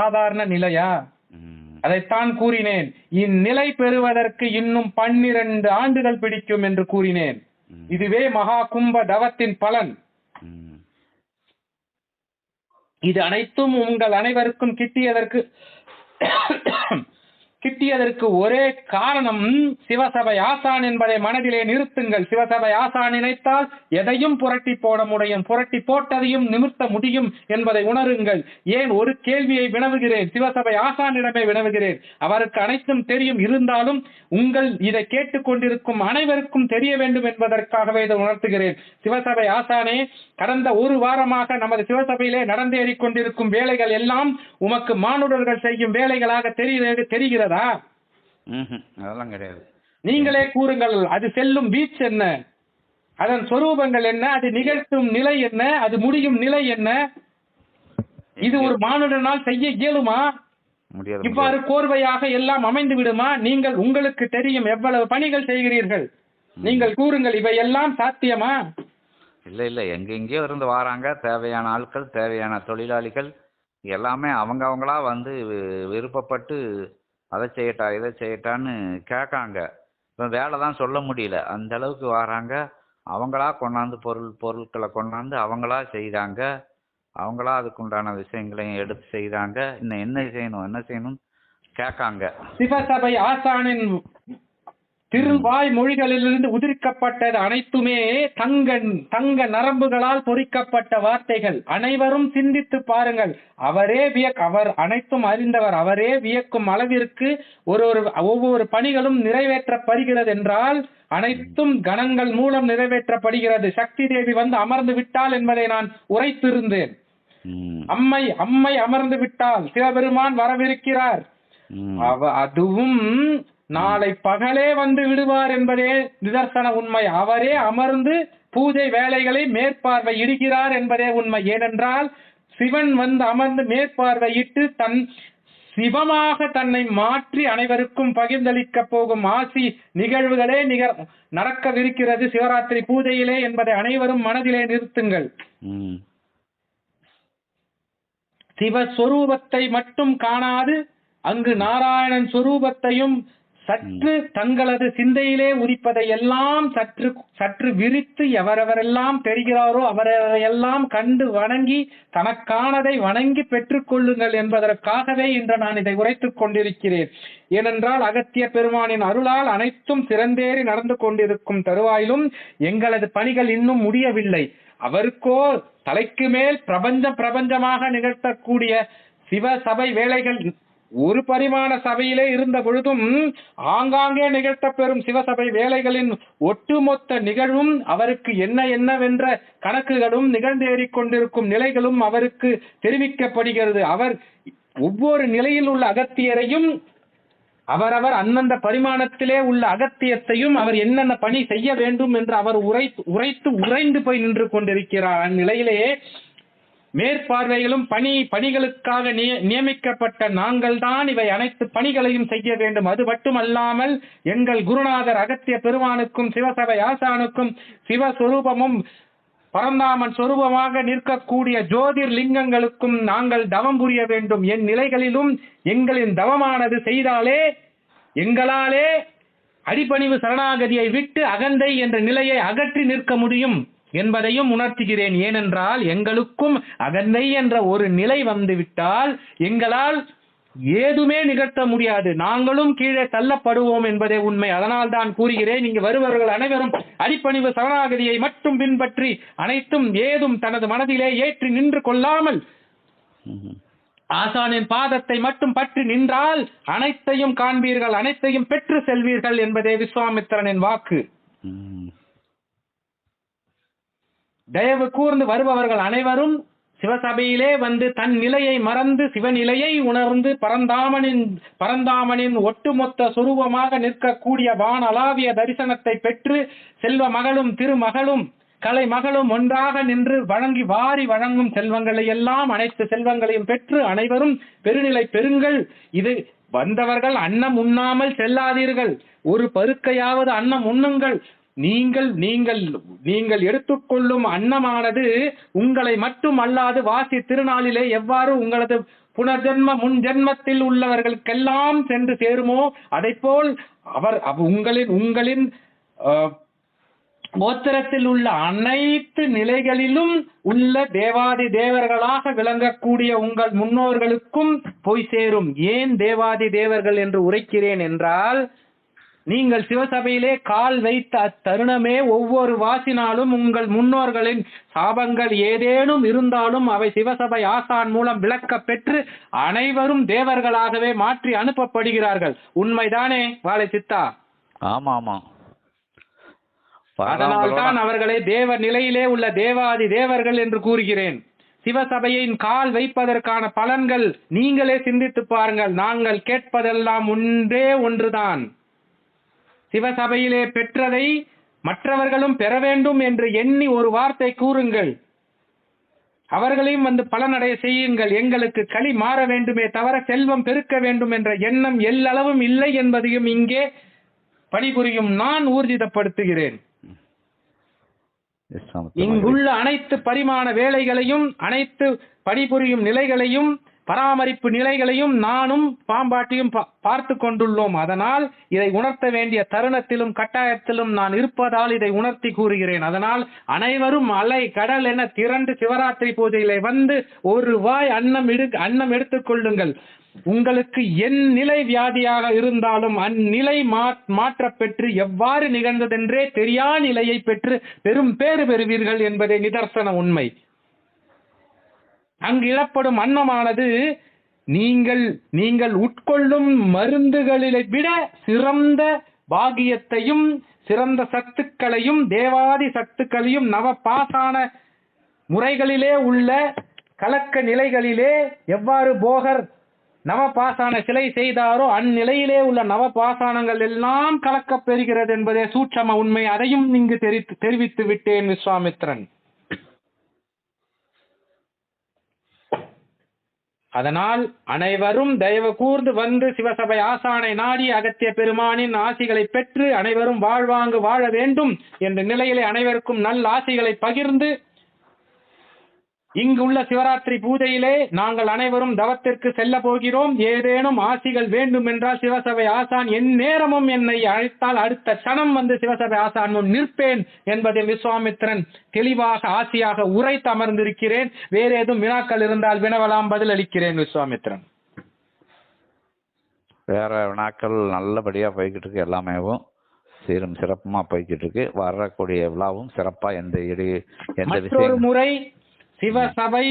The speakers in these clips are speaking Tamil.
சாதாரண நிலையா. அதைத்தான் கூறினேன் இந்நிலை பெறுவதற்கு இன்னும் பன்னிரண்டு ஆண்டுகள் பிடிக்கும் என்று கூறினேன். இதுவே மகா கும்ப தவத்தின் பலன். இது அனைத்தும் உங்கள் அனைவருக்கும் கிட்டியதற்கு கிட்டியதற்கு ஒரே காரணம் சிவசபை ஆசான் என்பதை மனதிலே நிறுத்துங்கள். சிவசபை ஆசான் நினைத்தால் எதையும் புரட்டி போட முடியும். புரட்டி போட்டதையும் நிமிர்த்த முடியும் என்பதை உணருங்கள். ஏன் ஒரு கேள்வியை வினவுகிறேன்? சிவசபை ஆசானிடமே வினவுகிறேன். அவருக்கு அனைத்தும் தெரியும். இருந்தாலும் உங்கள் இதை கேட்டுக்கொண்டிருக்கும் அனைவருக்கும் தெரிய வேண்டும் என்பதற்காகவே இதை உணர்த்துகிறேன். சிவசபை ஆசானே கடந்த ஒரு வாரமாக நமது சிவசபையிலே நடந்தேறிக் கொண்டிருக்கும் வேலைகள் எல்லாம் உமக்கு மானுடர்கள் செய்யும் வேலைகளாக தெரிகிறது தெரிகிறதா? ம்ஹும். அதெல்லாம் கிடையாது. நீங்களே கூறுங்கள் அது செல்லும் பீச் என்ன? அதன் சொரூபங்கள் என்ன? அது நிகழ்த்தும் நிலை என்ன? அது முடியும் நிலை என்ன? இது ஒரு மானுடனால் செய்ய இயலுமா? இவ்வாறு கோர்வையாக எல்லாம் அமைந்து விடுமா? நீங்கள் உங்களுக்கு தெரியும் எவ்வளவு பணிகள் செய்கிறீர்கள். நீங்கள் கூறுங்கள் இவையெல்லாம் சாத்தியமா? இல்ல இல்ல. எங்க எங்கேயோ இருந்து வராங்க. தேவையான ஆட்கள் தேவையான தொழிலாளிகள் எல்லாமே அவங்க அவங்களா வந்து விருப்பப்பட்டு அதை செய்யட்டா இதை செய்யட்டான்னு கேட்காங்க. இப்போ வேலை தான் சொல்ல முடியல. அந்த அளவுக்கு வராங்க. அவங்களா கொண்டாந்து பொருள் பொருட்களை கொண்டாந்து அவங்களா செய்கிறாங்க அவங்களா அதுக்குண்டான விஷயங்களையும் எடுத்து செய்கிறாங்க இன்னும் என்ன செய்யணும் என்ன செய்யணும் கேட்காங்க. சிவசபை ஆசானின் திருவாய் மொழிகளிலிருந்து உதிர்க்கப்பட்டது அனைத்துமே தங்க தங்க நரம்புகளால் பொறிக்கப்பட்ட வார்த்தைகள். அனைவரும் சிந்தித்து பாருங்கள். அவரே வியக் அவர் அனைத்தும் அறிந்தவர். அவரே வியக்கும் அளவிற்கு ஒரு ஒரு ஒவ்வொரு பணிகளும் நிறைவேற்றப்படுகிறது என்றால் அனைத்தும் கணங்கள் மூலம் நிறைவேற்றப்படுகிறது. சக்தி தேவி வந்து அமர்ந்து விட்டால் என்பதை நான் உரைத்திருந்தேன். அம்மை அம்மை அமர்ந்து விட்டால் சிவபெருமான் வரவிருக்கிறார். அதுவும் நாளை பகலே வந்து விடுவார் என்பதே நிதர்சன உண்மை. அவரே அமர்ந்து பூஜை வேலைகளை மேற்பார்வையிடுகிறார் என்பதே உண்மை. ஏனென்றால் சிவன் வந்து அமர்ந்து மேற்பார்வையிட்டு தன் சிவமாக தன்னை மாற்றி அனைவருக்கும் பகிர்ந்தளிக்க போகும் ஆசி நிகழ்வுகளே நிகர் நடக்கவிருக்கிறது சிவராத்திரி பூஜையிலே என்பதை அனைவரும் மனதிலே நிறுத்துங்கள். சிவஸ்வரூபத்தை மட்டும் காணாது அங்கு நாராயணன் சொரூபத்தையும் சற்று தங்களது சிந்தையிலே உதிப்பதை எல்லாம் சற்று சற்று விரித்து எவரெவரெல்லாம் தெரிகிறாரோ அவரையெல்லாம் கண்டு வணங்கி தனக்கானதை வணங்கி பெற்றுக்கொள்ளுங்கள் என்பதற்காகவே இன்று நான் இதை உரைத்துக் கொண்டிருக்கிறேன். ஏனென்றால் அகத்திய பெருமானின் அருளால் அனைத்தும் சிறந்தேறி நடந்து கொண்டிருக்கும் தருவாயிலும் எங்களது பணிகள் இன்னும் முடியவில்லை. அவருக்கோ தலைக்கு மேல் பிரபஞ்ச பிரபஞ்சமாக நிகழ்த்தக்கூடிய சிவ சபை வேலைகள் ஒரு பரிமாண சபையிலே இருந்த பொழுதும் ஆங்காங்கே நிகழ்த்தப்பெறும் சிவசபை வேலைகளின் ஒட்டுமொத்த நிகழ்வும் அவருக்கு என்ன என்னவென்ற கணக்குகளும் நிகழ்ந்தேறிக் கொண்டிருக்கும் நிலைகளும் அவருக்கு தெரிவிக்கப்படுகிறது. அவர் ஒவ்வொரு நிலையில் உள்ள அகத்தியரையும் அவரவர் அந்தந்த பரிமாணத்திலே உள்ள அகத்தியத்தையும் அவர் என்னென்ன பணி செய்ய வேண்டும் என்று அவர் உரைத்து உரைத்து உறைந்து போய் நின்று கொண்டிருக்கிறார். அந்நிலையிலே மேற்பார்வைகளும் பணி பணிகளுக்காக நிய- நியமிக்கப்பட்ட நாங்கள் தான் இவை அனைத்து பணிகளையும் செய்ய வேண்டும். அது மட்டுமல்லாமல் எங்கள் குருநாதர் அகத்திய பெருமானுக்கும் சிவசபை ஆசானுக்கும் சிவஸ்வரூபமும் பரந்தாமன் சொரூபமாக நிற்கக்கூடிய ஜோதிர் லிங்கங்களுக்கும் நாங்கள் தவம் புரிய வேண்டும். என் நிலைகளிலும் எங்களின் தவமானது செய்தாலே எங்களாலே அடிபணிவு சரணாகதியை விட்டு அகந்தை என்ற நிலையை அகற்றி நிற்க முடியும். என்பதையும் உணர்த்துகிறேன். ஏனென்றால் எங்களுக்கும் அகந்தை என்ற ஒரு நிலை வந்துவிட்டால் எங்களால் ஏதுமே நிகழ்த்த முடியாது. நாங்களும் கீழே தள்ளப்படுவோம் என்பதே உண்மை. அதனால் தான் கூறுகிறேன் இங்கு வருபவர்கள் அனைவரும் அடிப்பணிவு சரணாகதியை மட்டும் பின்பற்றி அனைத்தும் ஏதும் தனது மனதிலே ஏற்றி நின்று கொள்ளாமல் ஆசானின் பாதத்தை மட்டும் பற்றி நின்றால் அனைத்தையும் காண்பீர்கள் அனைத்தையும் பெற்று செல்வீர்கள் என்பதே விஸ்வாமித்திரனின் வாக்கு. தயவு கூர்ந்து வருபவர்கள் அனைவரும் சிவசபையிலே வந்து தன் நிலையை மறந்து சிவநிலையை உணர்ந்து பரந்தாமனின் பரந்தாமனின் ஒட்டுமொத்த சுரூபமாக நிற்கக்கூடிய வானலாவிய தரிசனத்தை பெற்று செல்வ மகளும் திருமகளும் கலை மகளும் ஒன்றாக நின்று வழங்கி வாரி வழங்கும் செல்வங்களை எல்லாம் அனைத்து செல்வங்களையும் பெற்று அனைவரும் பெருநிலை பெறுங்கள். இது வந்தவர்கள் அன்னம் உண்ணாமல் செல்லாதீர்கள். ஒரு பருக்கையாவது அன்னம் உண்ணுங்கள். நீங்கள் நீங்கள் நீங்கள் எடுத்துக்கொள்ளும் அன்னமானது உங்களை மட்டும் அல்லாது வாசி திருநாளிலே எவ்வாறு உங்களது புனர்ஜென்ம முன் ஜென்மத்தில் உள்ளவர்களுக்கெல்லாம் சென்று சேருமோ அதை போல் அவர் உங்களின் உங்களின் கோத்திரத்தில் உள்ள அனைத்து நிலைகளிலும் உள்ள தேவாதி தேவர்களாக விளங்கக்கூடிய உங்கள் முன்னோர்களுக்கும் போய் சேரும். ஏன் தேவாதி தேவர்கள் என்று உரைக்கிறேன் என்றால் நீங்கள் சிவசபையிலே கால் வைத்த அத்தருணமே ஒவ்வொரு வாசினாலும் உங்கள் முன்னோர்களின் சாபங்கள் ஏதேனும் இருந்தாலும் அவை சிவசபை ஆசான் மூலம் விளக்கப் பெற்று அனைவரும் தேவர்களாகவே மாற்றி அனுப்பப்படுகிறார்கள். உண்மைதானே வாழை சித்தா? ஆமா ஆமா அதனால்தான் அவர்களை தேவ நிலையிலே உள்ள தேவாதி தேவர்கள் என்று கூறுகிறேன். சிவசபையின் கால் வைப்பதற்கான பலன்கள் நீங்களே சிந்தித்து பாருங்கள். நாங்கள் கேட்பதெல்லாம் ஒன்றே ஒன்றுதான். சிவசபையிலே பெற்றதை மற்றவர்களும் பெற வேண்டும் என்று எண்ணி ஒரு வார்த்தை கூறுங்கள். அவர்களையும் வந்து பலனடைய செய்யுங்கள். எங்களுக்கு களி மாற வேண்டுமே தவிர செல்வம் பெருக்க வேண்டும் என்ற எண்ணம் எல்லளவும் இல்லை என்பதையும் இங்கே பணிபுரியும் நான் ஊர்ஜிதப்படுத்துகிறேன். இங்குள்ள அனைத்து பரிமாண வேலைகளையும் அனைத்து பணிபுரியும் நிலைகளையும் பராமரிப்பு நிலைகளையும் நானும் பாம்பாட்டியும் பா- பார்த்து கொண்டுள்ளோம். அதனால் இதை உணர்த்த வேண்டிய தருணத்திலும் கட்டாயத்திலும் நான் இருப்பதால் இதை உணர்த்தி கூறுகிறேன். அதனால் அனைவரும் அலை கடல் என திரண்டு சிவராத்திரி பூஜையிலே வந்து ஒரு வாய் அன்னம் எடு அன்னம் எடுத்துக்கொள்ளுங்கள் உங்களுக்கு என் நிலை வியாதியாக இருந்தாலும் அந்நிலை மா- பெற்று எவ்வாறு நிகழ்ந்ததென்றே தெரியா நிலையை பெற்று பெரும் பேறு பெறுவீர்கள் என்பதே நிதர்சன உண்மை. அங்கு இழப்படும் அன்னமானது நீங்கள் நீங்கள் உட்கொள்ளும் மருந்துகளிலை விட சிறந்த பாகியத்தையும் சிறந்த சத்துக்களையும் தேவாதி சத்துக்களையும் நவ பாசான முறைகளிலே உள்ள கலக்க நிலைகளிலே எவ்வாறு போகர் நவபாசான சிலை செய்தாரோ அந்நிலையிலே உள்ள நவபாசானங்கள் எல்லாம் கலக்கப் பெறுகிறது என்பதே சூட்சம உண்மை. அதையும் இங்கு தெரிவித்து விட்டேன் விஸ்வாமித்ரன். அதனால் அனைவரும் தயவு கூர்ந்து வந்து சிவசபை ஆசானை நாடி அகத்திய பெருமானின் ஆசிகளை பெற்று அனைவரும் வாழ்வாங்கு வாழ வேண்டும் என்ற நிலையிலே அனைவருக்கும் நல்ல ஆசிகளை பகிர்ந்து இங்கு உள்ள சிவராத்திரி பூஜையிலே நாங்கள் அனைவரும் தவத்திற்கு செல்ல போகிறோம். ஏதேனும் ஆசிகள் வேண்டும் என்றால் சிவசபை ஆசான் என் நேரமும் என்னை அழைத்தால் அடுத்த கணம் வந்து சிவசபை ஆசான் முன் நிற்பேன் என்பதை விஸ்வாமித்திரன் தெளிவாக ஆசியாக உரைத்து அமர்ந்திருக்கிறேன் வேற ஏதும் வினாக்கள் இருந்தால் வினவலாம் பதிலளிக்கிறேன் விஸ்வாமித்திரன். வேற வினாக்கள் நல்லபடியா போய்கிட்டு இருக்கு எல்லாமேவும் சீரும் சிறப்புமா போய்கிட்டு இருக்கு வரக்கூடிய விழாவும் சிறப்பா எந்த இடி எந்த முறை சிவசபை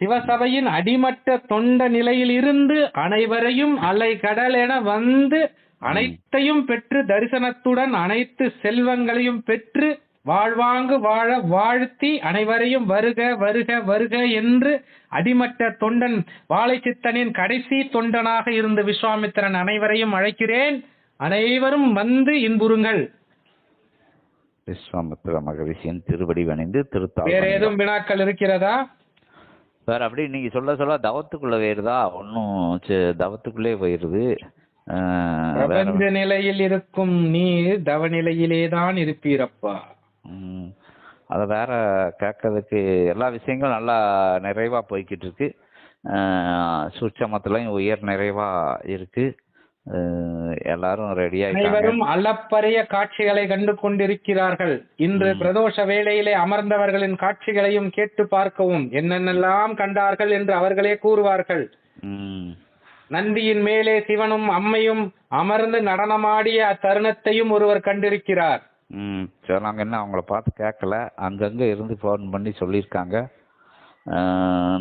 சிவசபையின் அடிமட்ட தொண்ட நிலையில் இருந்து அனைவரையும் அலை கடல் என வந்து அனைத்தையும் பெற்று தரிசனத்துடன் அனைத்து செல்வங்களையும் பெற்று வாழ்வாங்கு வாழ வாழ்த்தி அனைவரையும் வருக வருக வருக என்று அடிமட்ட தொண்டன் வாழைச்சித்தனின் கடைசி தொண்டனாக இருந்த விஸ்வாமித்திரன் அனைவரையும் அழைக்கிறேன். அனைவரும் வந்து இன்புறுங்கள். விஸ்வாமித்திர மகரிஷியின் திருவடி வணிந்து திருத்தாள் வேற. ஏதும் வினாக்கள் இருக்கிறதா? வேற அப்படி நீங்க சொல்ல சொல்ல தவத்துக்குள்ள போயிருதா? ஒன்னும் தவத்துக்குள்ளே போயிருது. பிரபஞ்ச நிலையில் இருக்கும் நீர் தவநிலையிலே தான் இருப்பீரப்பா. அத வேற கேட்கறதுக்கு எல்லா விஷயங்களும் நல்லா நிறைவா போய்கிட்டு இருக்கு. சூட்சமத்துலயும் உயர் நிறைவா இருக்கு. எல்லாரும் ரெடி அனைவரும் அளப்பரிய காட்சிகளை கண்டு கொண்டிருக்கிறார்கள். இன்று பிரதோஷ வேளையிலே அமர்ந்தவர்களின் காட்சிகளையும் கேட்டு பார்க்கவும் என்னென்னலாம் கண்டார்கள் என்று அவர்களே கூறுவார்கள். நந்தியின் மேலே சிவனும் அம்மையும் அமர்ந்து நடனமாடிய அத்தருணத்தையும் ஒருவர் கண்டிருக்கிறார். ம். சரி நாங்க என்ன அவங்கள பார்த்து கேட்கல. அங்கங்க இருந்து ஃபோன் பண்ணி சொல்லியிருக்காங்க.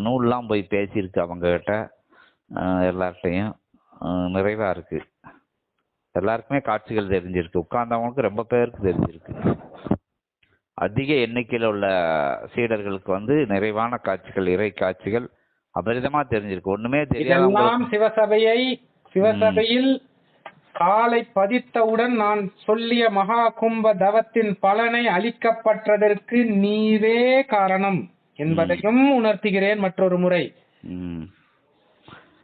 நூல்லாம் போய் பேசியிருக்கு அவங்க கிட்ட ஆஹ், நிறைவா இருக்கு. எல்லாருக்குமே காட்சிகள் தெரிஞ்சிருக்கு. உட்கார்ந்தவங்களுக்கு ரொம்ப பேருக்கு தெரிஞ்சிருக்கு. அதிக எண்ணிக்கையில் உள்ள சீடர்களுக்கு வந்து நிறைவான காட்சிகள் இறை காட்சிகள் அபரிதமா தெரிஞ்சிருக்கு. ஒண்ணுமே தெரியாத இதெல்லாம் சிவசபையை சிவசபையில் காலை பதித்தவுடன் நான் சொல்லிய மகா கும்ப தவத்தின் பலனை அளிக்கப்பட்டதற்கு நீரே காரணம். என்பதையும் உணர்த்துகிறேன் மற்றொரு முறை.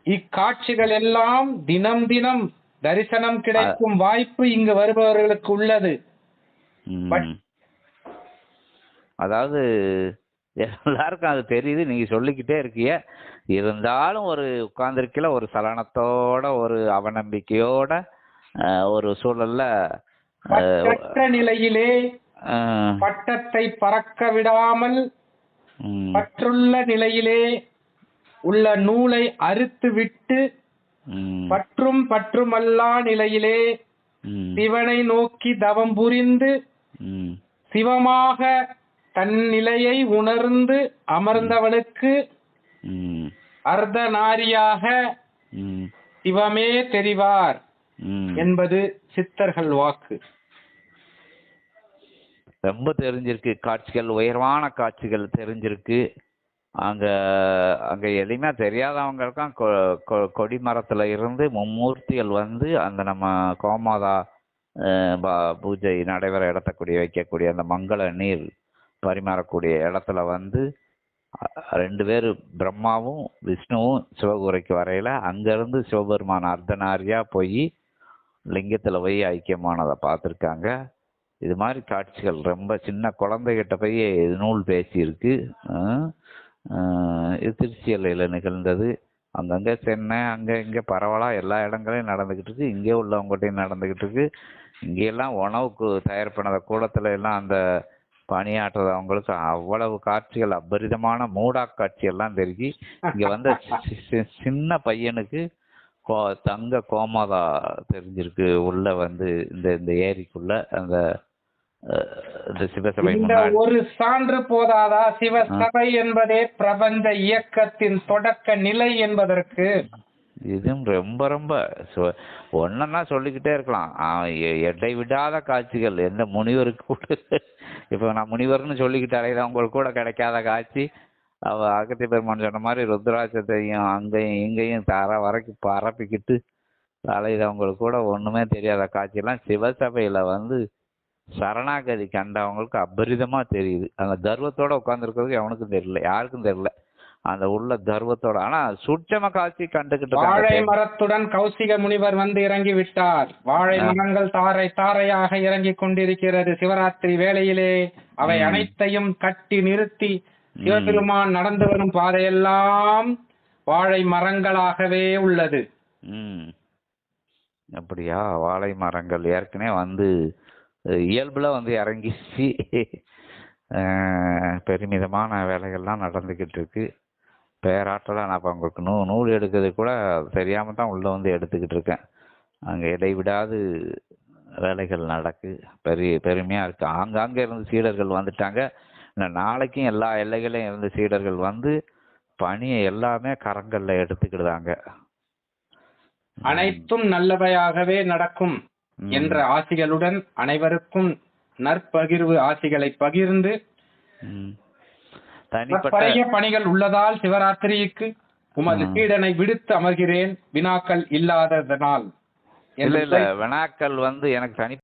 இக்காட்சிகள் எல்லாம் தினம் தினம் தரிசனம் கிடைக்கும் வாய்ப்பு இங்கு வருபவர்களுக்கு உள்ளது. அதாவது எல்லாருக்கும் அது தெரியுது. நீங்க சொல்லிக்கிட்டே இருக்கீங்க இருந்தாலும் ஒரு உட்கார்ந்துருக்கல ஒரு சலனத்தோட ஒரு அவநம்பிக்கையோட ஒரு சூழல்ல நிலையிலே பட்டத்தை பறக்க விடாமல் பற்றுள்ள நிலையிலே உள்ள நூலை அறுத்து விட்டு பற்றும் பற்றுமல்லா நிலையிலே சிவனை நோக்கி தவம் புரிந்து சிவமாக தன் நிலையை உணர்ந்து அமர்ந்தவனுக்கு ம், அர்த்தநாரியாக ம், சிவமே தெரிவார். என்பது சித்தர்கள் வாக்கு. ரொம்ப தெரிஞ்சிருக்கு. காட்சிகள் உயர்வான காட்சிகள் தெரிஞ்சிருக்கு. அங்கே அங்கே எதுவுமே தெரியாதவங்களுக்கும் கொ- கொ- கொடி மரத்தில் இருந்து மும்மூர்த்திகள் வந்து அந்த நம்ம கோமாதா பூஜை நடைபெற இடத்தக்கூடிய வைக்கக்கூடிய அந்த மங்கள நீர் பரிமாறக்கூடிய இடத்துல வந்து ரெண்டு பேர் பிரம்மாவும் விஷ்ணுவும் சிவகுரைக்கு வரையில அங்கேருந்து சிவபெருமான் அர்த்தனாரியாக போய் லிங்கத்தில் போய் ஐக்கியமானதை பார்த்துருக்காங்க. இது மாதிரி காட்சிகள் ரொம்ப சின்ன குழந்தைகிட்ட போய் நூல் பேசியிருக்கு. இது திருச்சி எல்லையில் நிகழ்ந்தது. அங்கங்கே சென்னை அங்கே இங்கே பரவலாக எல்லா இடங்களையும் நடந்துக்கிட்டு இருக்கு. இங்கே உள்ளவங்ககிட்டையும் நடந்துக்கிட்டு இருக்கு. இங்கெல்லாம் உணவுக்கு தயார் பண்ணத கூடத்தில் எல்லாம் அந்த பணியாற்றுறவங்களுக்கு அவ்வளவு காட்சிகள் அபரிதமான மூடா காட்சியெல்லாம் தெரிஞ்சு இங்கே வந்த சின்ன பையனுக்கு கோ தங்க கோமாதா தெரிஞ்சிருக்கு. உள்ளே வந்து இந்த இந்த ஏரிக்குள்ளே அந்த இந்த ஒரு சான்று போதாதா? சிவசபை என்பதே பிரபஞ்ச இயக்கத்தின் தொடக்க நிலை என்பதற்கு. இதுவும் ரொம்ப ரொம்ப ஒண்ணொன்னா சொல்லிக்கிட்டே இருக்கலாம். எடை விடாத காட்சிகள். எந்த முனிவருக்கு கூட இப்போ நான் முனிவர்னு சொல்லிக்கிட்டு அலைகிறவங்களுக்கு கூட கிடைக்காத காட்சி. அவ அகத்திய பெருமான் சொன்ன மாதிரி ருத்ராட்சத்தையும் அங்கேயும் இங்கேயும் தர வரைக்கும் பரப்பிக்கிட்டு அலைகிறவங்களுக்கு கூட ஒண்ணுமே தெரியாத காட்சியெல்லாம் சிவசபையில வந்து சரணாகதி கண்டவங்களுக்கு அபரிதமா தெரியுது. அந்த கர்வத்தோட உட்கார்ந்துருக்கிறது எவனுக்கும் தெரியல யாருக்கும் தெரியல. அந்த உள்ள கர்வத்தோட ஆனா சூட்சம காட்சி கண்டுகிட்டு வாழை. மரத்துடன் கௌசிக முனிவர் வந்து இறங்கி விட்டார். வாழை. மரங்கள் தாரை தாரையாக இறங்கிக் கொண்டிருக்கிறது. சிவராத்திரி வேளையிலே அவை. அனைத்தையும் கட்டி நிறுத்தி சிவபெருமான் நடந்து வரும் பாதையெல்லாம் வாழை மரங்களாகவே உள்ளது. அப்படியா? வாழை மரங்கள் ஏற்கனவே வந்து இயல்புல வந்து இறங்கிச்சு. பெருமிதமான வேலைகள்லாம் நடந்துக்கிட்டு இருக்கு பேராற்றலாக நான் இப்போ உங்களுக்கு நூ நூல் எடுக்கிறது கூட தெரியாமல் தான் உள்ளே வந்து எடுத்துக்கிட்டு இருக்கேன். அங்கே இடைவிடாது வேலைகள் நடக்கு. பெரிய பெருமையாக இருக்குது ஆங்காங்க இருந்து சீடர்கள் வந்துட்டாங்க. நாளைக்கும் எல்லா எல்லைகளையும் இருந்து சீடர்கள் வந்து பணியை எல்லாமே கரங்களில் எடுத்துக்கிடுதாங்க அனைத்தும் நல்லவையாகவே நடக்கும். என்ற ஆசிகளுடன் அனைவருக்கும் நற்பகிர்வு ஆசிகளை பகிர்ந்து. தனிப்பட்ட பணிகள் உள்ளதால் சிவராத்திரிக்கு உமது. சீடனை விடுத்து அமர்கிறேன் வினாக்கள் இல்லாததனால் இல்ல இல்ல வினாக்கள் வந்து எனக்கு தனி